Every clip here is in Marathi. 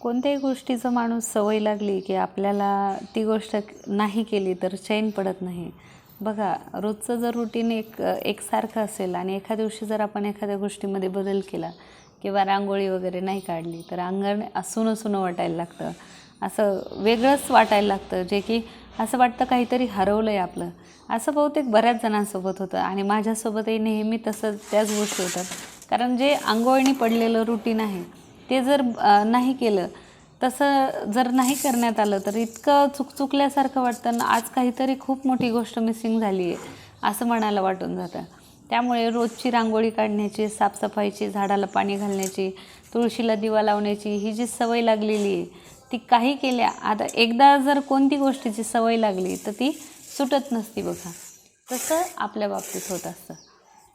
कोणत्याही गोष्टीचं माणूस सवय लागली की आपल्याला ती गोष्ट नाही केली तर चैन पडत नाही. बघा रोजचं जर रुटीन एक एकसारखं असेल आणि एका दिवशी जर आपण एखाद्या गोष्टीमध्ये बदल केला किंवा रांगोळी वगैरे नाही काढली तर अंगण असून असून वाटायला लागतं. असं वेगळंच वाटायला लागतं जे की असं वाटतं काहीतरी हरवलं आहे आपलं. असं बहुतेक बऱ्याच जणांसोबत होतं आणि माझ्यासोबतही नेहमी तसं त्याच गोष्टी होतात. कारण जे अंगवळणी पडलेलं रुटीन आहे ते जर नाही केलं तसं जर नाही करण्यात आलं तर इतकं चुकचुकल्यासारखं वाटतं ना आज काहीतरी खूप मोठी गोष्ट मिसिंग झाली आहे असं म्हणायला वाटून जातं. त्यामुळे रोजची रांगोळी काढण्याची साफसफाईची झाडाला पाणी घालण्याची तुळशीला दिवा लावण्याची ही जी सवय लागलेली आहे ती काही केल्या आता एकदा जर कोणती गोष्टीची सवय लागली तर ती सुटत नसती बघा. तसं आपल्या बाबतीत होत असतं.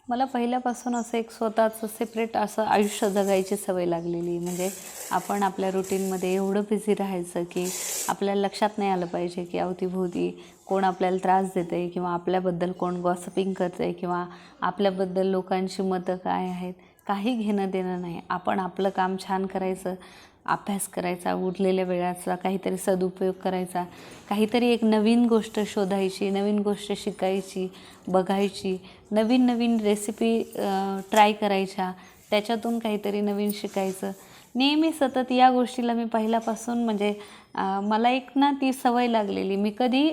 मला पहिल्यापासून असं एक स्वतःचं सेपरेट असं आयुष्य जगायची सवय लागलेली. म्हणजे आपण आपल्या रुटीनमध्ये एवढं बिझी राहायचं की आपल्याला लक्षात नाही आलं पाहिजे की अवतीभोवती कोण आपल्याला त्रास देतं आहे किंवा आपल्याबद्दल कोण गॉसपिंग करतं आहे किंवा आपल्याबद्दल लोकांची मतं काय आहेत. काही घेणं देणं नाही. आपण आपलं काम छान करायचं अभ्यास करायचा उरलेल्या वेळाचा काहीतरी सदुपयोग करायचा काहीतरी एक नवीन गोष्ट शोधायची नवीन गोष्ट शिकायची बघायची नवीन नवीन रेसिपी ट्राय करायच्या त्याच्यातून काहीतरी नवीन शिकायचं. नेहमी सतत या गोष्टीला मी पहिल्यापासून म्हणजे मला एक ना ती सवय लागलेली. मी कधी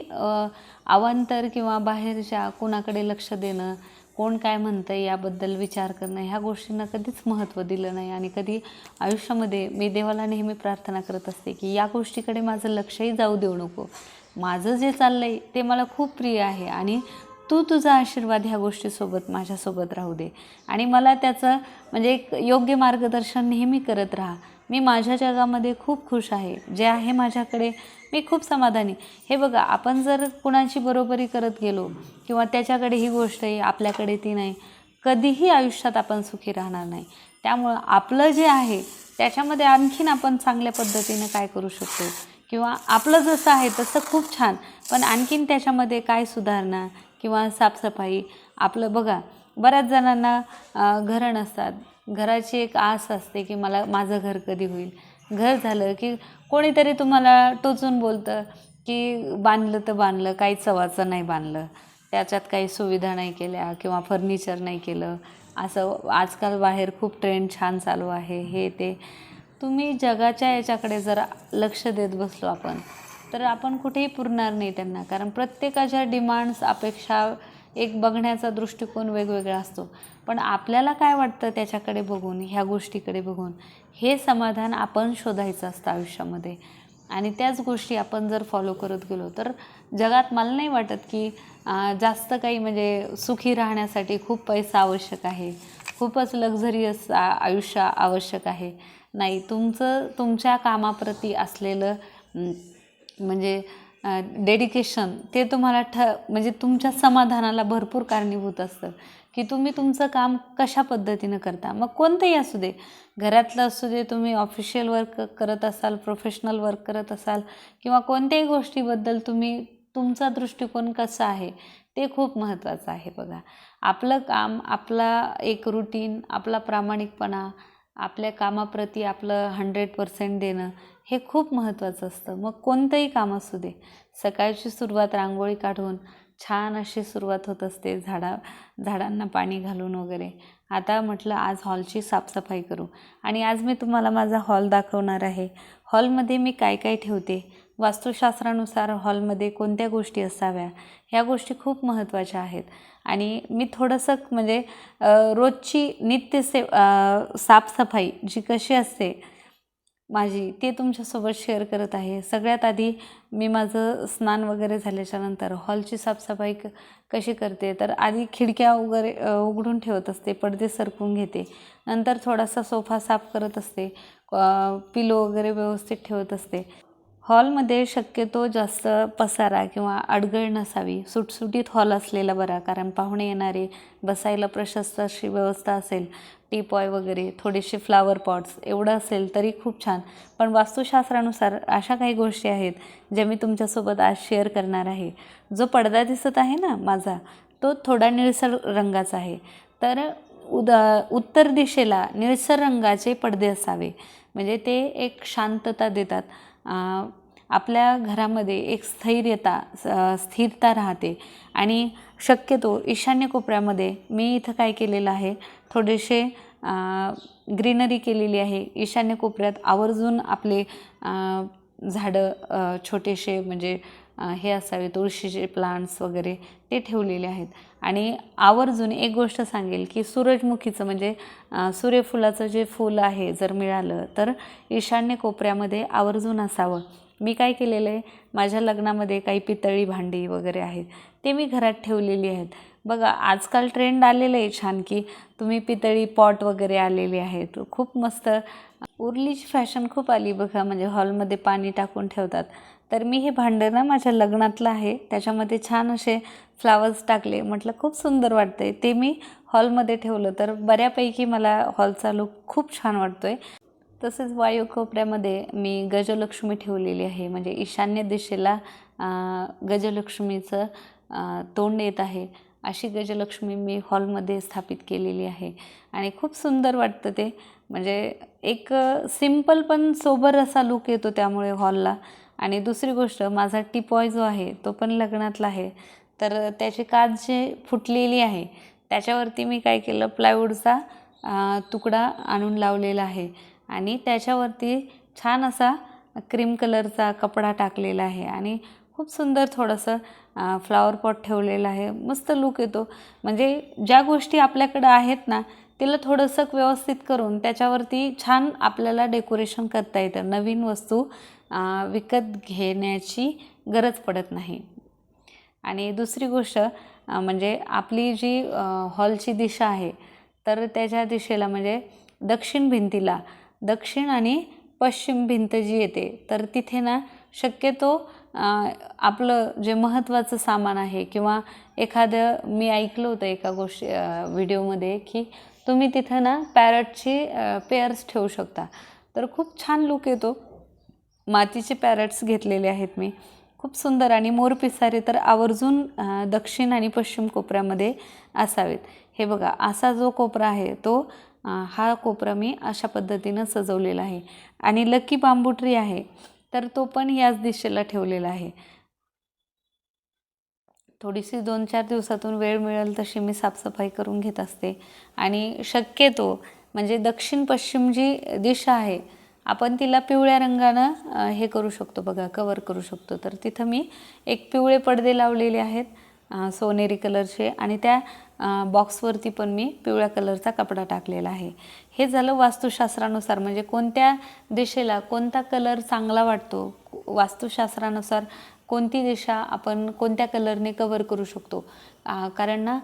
अवांतर किंवा बाहेरच्या कोणाकडे लक्ष देणं कोण काय म्हणतं आहे याबद्दल विचार करणं ह्या गोष्टींना कधीच महत्त्व दिलं नाही. आणि कधी आयुष्यामध्ये मी देवाला नेहमी प्रार्थना करत असते की या गोष्टीकडे माझं लक्षही जाऊ देऊ नको. माझं जे चाललं आहे ते मला खूप प्रिय आहे आणि तू तुझा आशीर्वाद ह्या गोष्टीसोबत माझ्यासोबत राहू दे. आणि मला त्याचं म्हणजे एक योग्य मार्गदर्शन नेहमी करत राहा. मी माझ्या जगामध्ये खूप खुश आहे. जे आहे माझ्याकडे मी खूप समाधानी. हे बघा आपण जर कुणाची बरोबरी करत गेलो किंवा त्याच्याकडे ही गोष्ट आहे आपल्याकडे ती नाही कधीही आयुष्यात आपण सुखी राहणार नाही. त्यामुळं आपलं जे आहे त्याच्यामध्ये आणखीन आपण चांगल्या पद्धतीनं काय करू शकतो? किंवा आपलं जसं आहे तसं खूप छान पण आणखीन त्याच्यामध्ये काय सुधारणा किंवा साफसफाई? आपलं बघा बऱ्याच जणांना घरं नसतात. घराची एक आस असते की मला माझं घर कधी होईल. घर झालं की कोणीतरी तुम्हाला टोचून बोलतं की बांधलं तर बांधलं काही चवाचं नाही बांधलं. त्याच्यात काही सुविधा नाही केल्या किंवा फर्निचर नाही केलं. असं आजकाल बाहेर खूप ट्रेंड छान चालू आहे हे ते. तुम्ही जगाच्या याच्याकडे जर लक्ष देत बसलो आपण तर आपण कुठेही पुरणार नाही त्यांना. कारण प्रत्येकाच्या डिमांड्स अपेक्षा एक बघण्याचा दृष्टिकोन वेगवेगळा असतो. पण आपल्याला काय वाटतं त्याच्याकडे बघून ह्या गोष्टीकडे बघून? हे समाधान आपण शोधायचं असतं आयुष्यामध्ये. आणि त्याच गोष्टी आपण जर फॉलो करत गेलो तर जगात मला नाही वाटत की जास्त काही म्हणजे सुखी राहण्यासाठी खूप पैसा आवश्यक आहे. खूपच लक्झरियस आयुष्य आवश्यक आहे. नाही तुमचं तुमच्या कामाप्रती असलेलं म्हणजे डेडिकेशन ते तुम्हाला ठ म्हणजे तुमच्या समाधानाला भरपूर कारणीभूत असतं. की तुम्ही तुमचं काम कशा पद्धतीनं करता? मग कोणतंही असू दे. घरातलं असू दे तुम्ही ऑफिशियल वर्क करत असाल प्रोफेशनल वर्क करत असाल किंवा कोणत्याही गोष्टीबद्दल तुम्ही तुमचा दृष्टिकोन कसा आहे ते खूप महत्त्वाचं आहे बघा. आपलं काम आपला एक रुटीन आपला प्रामाणिकपणा आपल्या कामाप्रती आपलं हंड्रेड पर्सेंट देणं हे खूप महत्त्वाचं असतं. मग कोणतंही काम असू दे. सकाळची सुरुवात रांगोळी काढून छान अशी सुरुवात होत असते. झाडा झाडांना पाणी घालून वगैरे. आता म्हटलं आज हॉलची साफसफाई करू. आणि आज मी तुम्हाला माझा हॉल दाखवणार आहे. हॉलमध्ये मी काय काय ठेवते? वास्तुशास्त्रानुसार हॉलमध्ये कोणत्या गोष्टी असाव्या? ह्या गोष्टी खूप महत्त्वाच्या आहेत. आणि मी थोडंसं म्हणजे रोजची नित्य से साफसफाई जी कशी असते माझी ते तुमच्यासोबत शेअर करत आहे. सगळ्यात आधी मी माझं स्नान वगैरे झाल्याच्यानंतर हॉलची साफसफाई क कशी करते तर आधी खिडक्या वगैरे उघडून ठेवत असते पडदे सरकून घेते. नंतर थोडासा सोफा साफ करत असते पिलो वगैरे व्यवस्थित ठेवत असते. हॉलमध्ये शक्यतो जास्त पसारा किंवा अडगळ नसावी. सुटसुटीत हॉल असलेला बरा कारण पाहुणे येणारे बसायला प्रशस्त अशी व्यवस्था असेल टीपॉय वगैरे थोडेसे फ्लावर पॉट्स एवढं असेल तरी खूप छान. पण वास्तुशास्त्रानुसार अशा काही गोष्टी आहेत ज्या मी तुमच्यासोबत आज शेअर करणार आहे. जो पडदा दिसत आहे ना माझा तो थोडा निळसर रंगाचा आहे. तर उद उत्तर दिशेला निळसर रंगाचे पडदे असावे. म्हणजे ते एक शांतता देतात. आपल्या घरामध्ये एक स्थैर्यता स- स्थिरता राहते. आणि शक्यतो ईशान्य कोपऱ्यामध्ये मी इथं काय केलेलं आहे थोडेसे ग्रीनरी केलेली आहे. ईशान्य कोपऱ्यात आवर्जून आपले झाडं छोटेसे म्हणजे हे असावे तुळशीचे प्लांट्स वगैरे ते ठेवलेले आहेत. आणि आवर्जून एक गोष्ट सांगेल की सूरजमुखीचं म्हणजे सूर्यफुलाचं जे फूल आहे जर मिळालं तर ईशान्य कोपऱ्यामध्ये आवर्जून असावं. मी काय केलेलं आहे माझ्या लग्नामध्ये काही पितळी भांडी वगैरे आहेत ते मी घरात ठेवलेली आहेत. बघा आजकाल ट्रेंड आलेलं आहे छान की तुम्ही पितळी पॉट वगैरे आलेले आहेत. खूप मस्त उरलीची फॅशन खूप आली बघा म्हणजे हॉलमध्ये पाणी टाकून ठेवतात. तर मी हे भांडं ना माझ्या लग्नातलं आहे. त्याच्यामध्ये छान असे फ्लावर्स टाकले. म्हटलं खूप सुंदर वाटतं आहे ते मी हॉलमध्ये ठेवलं. तर बऱ्यापैकी मला हॉलचा लुक खूप छान वाटतो आहे तसेच वायू कोपऱ्यामध्ये मी गजलक्ष्मी ठेवलेली आहे. म्हणजे ईशान्य दिशेला गजलक्ष्मीचं तोंड येत आहे. अशी गजलक्ष्मी मी हॉलमध्ये स्थापित केलेली आहे. आणि खूप सुंदर वाटतं ते. म्हणजे एक सिंपल पण सोबर असा लुक येतो त्यामुळे हॉलला. आणि दुसरी गोष्ट माझा टिपॉय जो आहे तो पण लग्नातला आहे. तर त्याची काच जे फुटलेली आहे त्याच्यावरती मी काय केलं प्लायवूडचा तुकडा आणून लावलेला आहे. आणि त्याच्यावरती छान असा क्रीम कलरचा कपडा टाकलेला आहे. आणि खूप सुंदर थोडंसं फ्लावर पॉट ठेवलेलं आहे. मस्त लुक येतो. म्हणजे ज्या गोष्टी आपल्याकडं आहेत ना तिला थोडंसं व्यवस्थित करून त्याच्यावरती छान आपल्याला डेकोरेशन करता येतं. नवीन वस्तू विकत घेण्याची गरज पडत नाही. आणि दुसरी गोष्ट म्हणजे आपली जी हॉलची दिशा आहे तर त्याच्या दिशेला म्हणजे दक्षिण भिंतीला दक्षिण आणि पश्चिम भिंत जी येते तर तिथे ना शक्यतो आपलं जे महत्त्वाचं सामान आहे किंवा एखादं मी ऐकलं होतं एका गोष्टी व्हिडिओमध्ये की तुम्ही तिथं ना पॅरटची पेअर्स ठेवू शकता. तर खूप छान लुक येतो. मातीचे पॅरट्स घेतलेले आहेत मी. खूप सुंदर आणि मोर पिसारे तर आवर्जून दक्षिण आणि पश्चिम कोपऱ्यामध्ये असावेत. हे बघा असा जो कोपरा आहे तो हा कोपरा मी अशा पद्धतीनं सजवलेला आहे. आणि लकी बांबू ट्री आहे. तर तो पण याच दिशेला ठेवलेला आहे. थोडीशी दोन चार दिवसातून वेळ मिळेल तशी मी साफसफाई करून घेत असते. आणि शक्यतो म्हणजे दक्षिण पश्चिम जी दिशा आहे आपण तिला पिवळ्या रंगानं हे करू शकतो बघा कवर करू शकतो. तर तिथं मी एक पिवळे पडदे लावलेले आहेत सोनेरी कलरचे आणि त्या बॉक्सवरती पण मी पिवळ्या कलरचा कपडा टाकलेला आहे. हे झालं वास्तुशास्त्रानुसार म्हणजे कोणत्या दिशेला कोणता कलर चांगला वाटतो? वास्तुशास्त्रानुसार कोणती दिशा आपण कोणत्या कलरने कवर करू शकतो? कारण ना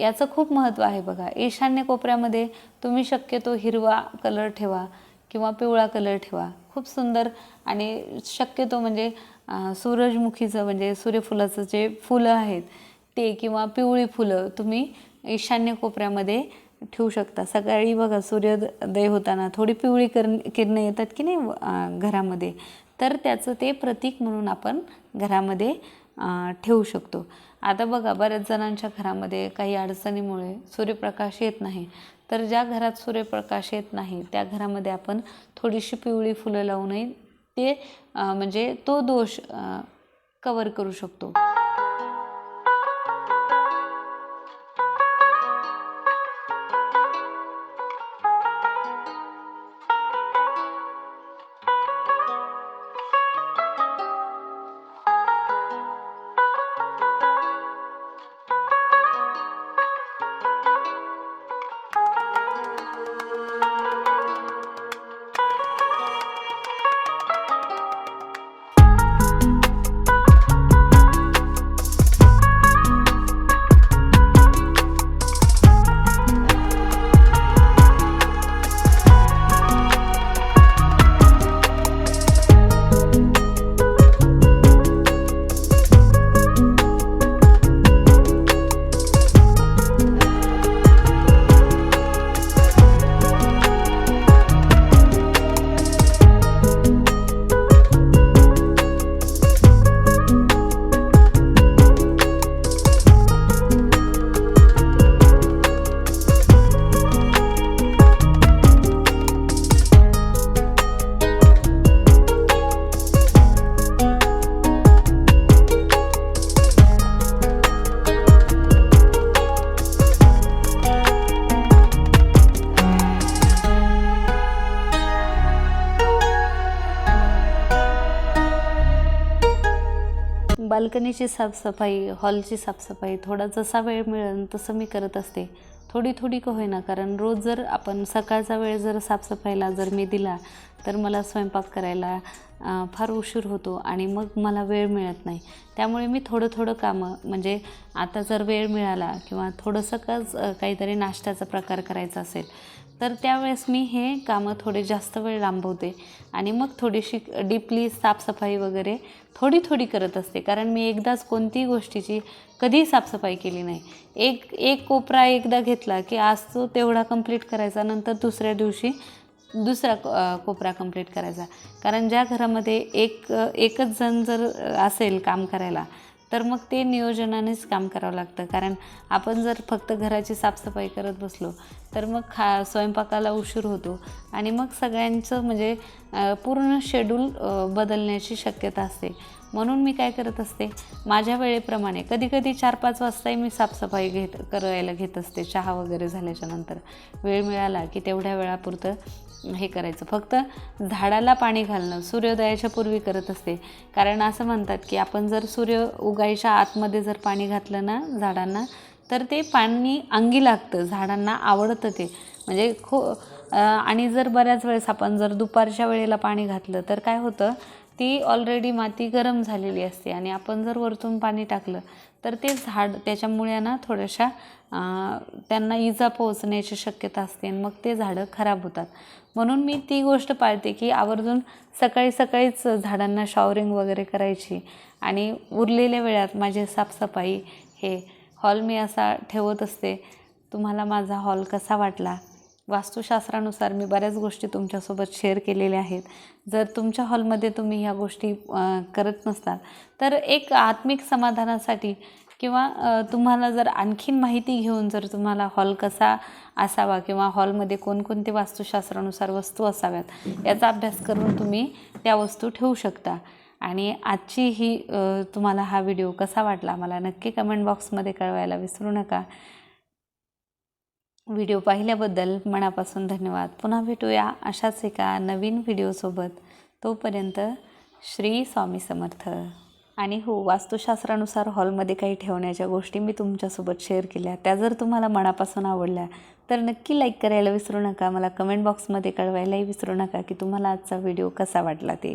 याचं खूप महत्त्व आहे बघा. ईशान्य कोपऱ्यामध्ये तुम्ही शक्यतो हिरवा कलर ठेवा किंवा पिवळा कलर ठेवा. खूप सुंदर आणि शक्यतो म्हणजे सूरजमुखीचं म्हणजे सूर्यफुलाचं जे फुलं आहेत ते किंवा पिवळी फुलं तुम्ही ईशान्य कोपऱ्यामध्ये ठेवू शकता. सकाळी बघा सूर्योदय होताना थोडी पिवळी कर किरणं येतात की नाही घरामध्ये? तर त्याचं ते प्रतीक म्हणून आपण घरामध्ये ठेवू शकतो. आता बघा बऱ्याच जणांच्या घरामध्ये काही अडचणीमुळे सूर्यप्रकाश येत नाही. तर ज्या घरात सूर्यप्रकाश येत नाही त्या घरामध्ये आपण थोडीशी पिवळी फुलं लावूनही ते म्हणजे तो दोष कवर करू शकतो. बाल्कनीची साफसफाई हॉलची साफसफाई थोडा जसा वेळ मिळेल तसं मी करत असते. थोडी थोडी का होईना कारण रोज जर आपण सकाळचा वेळ जर साफसफाईला जर मी दिला तर मला स्वयंपाक करायला फार उशीर होतो आणि मग मला वेळ मिळत नाही. त्यामुळे मी थोडं थोडं कामं म्हणजे आता जर वेळ मिळाला किंवा थोडंसं काच काहीतरी नाश्त्याचा प्रकार करायचा असेल तर त्यावेळेस मी हे कामं थोडे जास्त वेळ लांबवते आणि मग थोडीशी डीपली साफसफाई वगैरे थोडी थोडी करत असते. कारण मी एकदाच कोणतीही गोष्टीची कधीही साफसफाई केली नाही. एक एक कोपरा एकदा घेतला की आज तो तेवढा कंप्लीट करायचा नंतर दुसऱ्या दिवशी दुसरा कोपरा कंप्लीट करायचा. कारण ज्या घरामध्ये एक एकच जण जर असेल काम करायला तर मग ते नियोजनानेच काम करावं लागतं. कारण आपण जर फक्त घराची साफसफाई करत बसलो तर मग खा स्वयंपाकाला उशीर होतो. आणि मग सगळ्यांचं म्हणजे पूर्ण शेड्यूल बदलण्याची शक्यता असते. म्हणून मी काय करत असते माझ्या वेळेप्रमाणे कधी कधी चार पाच वाजताही मी साफसफाई घेत करायला घेत असते चहा वगैरे झाल्याच्यानंतर. वेळ मिळाला की तेवढ्या वेळापुरतं हे करायचं. फक्त झाडाला पाणी घालणं सूर्योदयाच्या पूर्वी करत असते. कारण असं म्हणतात की आपण जर सूर्य उगायच्या आतमध्ये जर पाणी घातलं ना झाडांना तर ते पाणी अंगी लागतं झाडांना आवडतं ते. म्हणजे खो आणि जर बऱ्याच वेळेस आपण जर दुपारच्या वेळेला पाणी घातलं तर काय होतं ती ऑलरेडी माती गरम झालेली असते आणि आपण जर वरतून पाणी टाकलं तर ते झाड त्याच्यामुळे ना थोड्याशा त्यांना इजा पोहोचण्याची शक्यता असते आणि मग ते झाडं खराब होतात. म्हणून मी ती गोष्ट पाळते की आवर्जून सकाळी सकाळीच झाडांना शॉवरिंग वगैरे करायची आणि उरलेल्या वेळात माझी साफसफाई हे हॉल मी असा ठेवत असते. तुम्हाला माझा हॉल कसा वाटला? वास्तुशास्त्रानुसार मी बऱ्याच गोष्टी तुमच्यासोबत शेअर केलेल्या आहेत. जर तुमच्या हॉलमध्ये तुम्ही ह्या गोष्टी करत नसतात तर एक आत्मिक समाधानासाठी किंवा तुम्हाला जर आणखीन माहिती घेऊन जर तुम्हाला हॉल कसा असावा किंवा हॉलमध्ये कोणकोणते वास्तुशास्त्रानुसार वस्तू असाव्यात याचा अभ्यास करून तुम्ही त्या वस्तू ठेवू शकता. आणि आजची ही तुम्हाला हा व्हिडिओ कसा वाटला मला नक्की कमेंट बॉक्समध्ये कळवायला विसरू नका. व्हिडिओ पाहिल्याबद्दल मनापासून धन्यवाद. पुन्हा भेटूया अशाच एका नवीन व्हिडिओसोबत. तोपर्यंत श्री स्वामी समर्थ. आणि हो वास्तुशास्त्रानुसार हॉलमध्ये काही ठेवण्याच्या गोष्टी मी तुमच्यासोबत शेअर केल्या. त्या जर तुम्हाला मनापासून आवडल्या तर नक्की लाईक करायला विसरू नका. मला कमेंट बॉक्समध्ये कळवायलाही विसरू नका की तुम्हाला आजचा व्हिडिओ कसा वाटला ते.